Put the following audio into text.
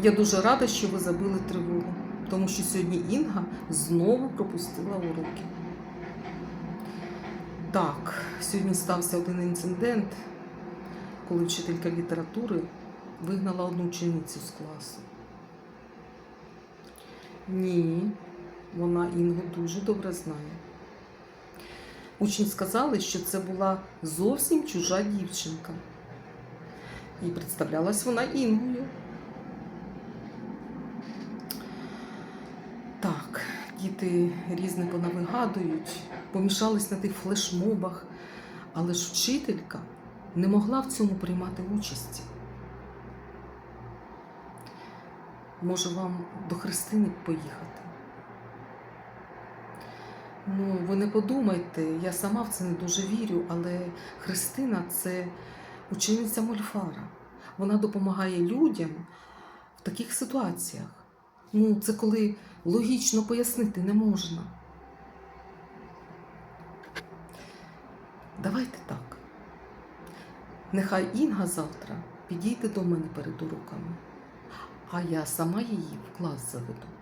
Я дуже рада, що ви забили тривогу, тому що сьогодні Інга знову пропустила уроки. Так, сьогодні стався один інцидент, коли вчителька літератури вигнала одну ученицю з класу. Ні, вона Інгу дуже добре знає. Учні сказали, що це була зовсім чужа дівчинка. І представлялась вона Інгою. Так, діти різне понавигадують, помішались на тих флешмобах, але ж вчителька не могла в цьому приймати участі. Може, вам до Христини поїхати? Ну, ви не подумайте, я сама в це не дуже вірю, але Христина це учениця Мольфара. Вона допомагає людям в таких ситуаціях. Ну, це коли логічно пояснити не можна. Давайте так. Нехай Інга завтра підійде до мене перед уроками, а я сама її в клас заведу.